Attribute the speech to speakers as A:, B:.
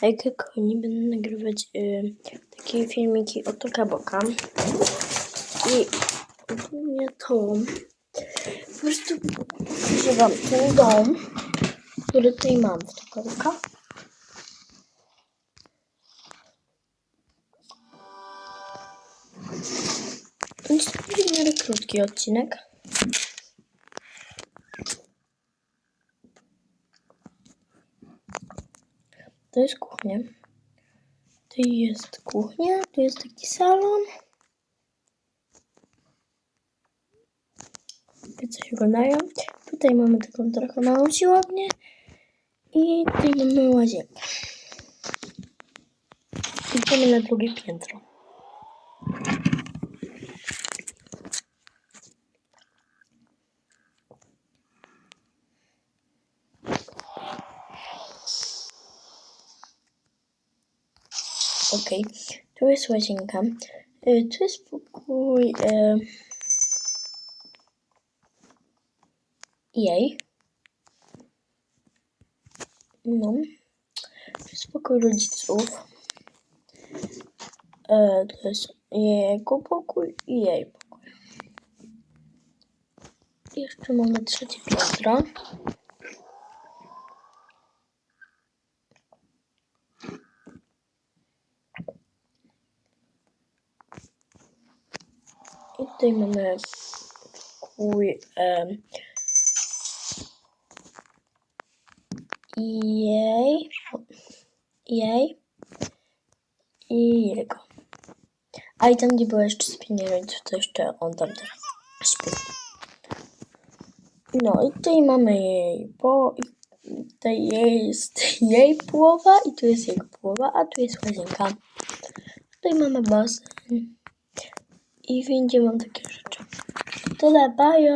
A: Hejka, kochani, będę nagrywać y, takie filmiki o Toka Boka. I ogólnie to po prostu używam ten dom, który tutaj mam w Toka Boka. To będzie krótki odcinek. To jest kuchnia. Tu jest kuchnia, tu jest taki salon. Piecy się oglądają. Tutaj mamy taką trochę małą siłownię. I tutaj mamy łazienkę. Idziemy na drugie piętro. Okej, tu jest łazienka. Y, Tu jest pokój y, jej. No. To jest pokój rodziców. E, To jest jego pokój i jej pokój. Jeszcze mamy trzecie piętro. I tutaj mamy pokój em, jej, jej i jego. A i tam, gdzie była jeszcze spinie rodziców, to jeszcze on tam teraz śpi. No i tutaj mamy jej, i tutaj jest jej połowa i tu jest jego połowa, a tu jest łazienka. Tutaj mamy basen. I w mam takie rzeczy. Tyle, bajo.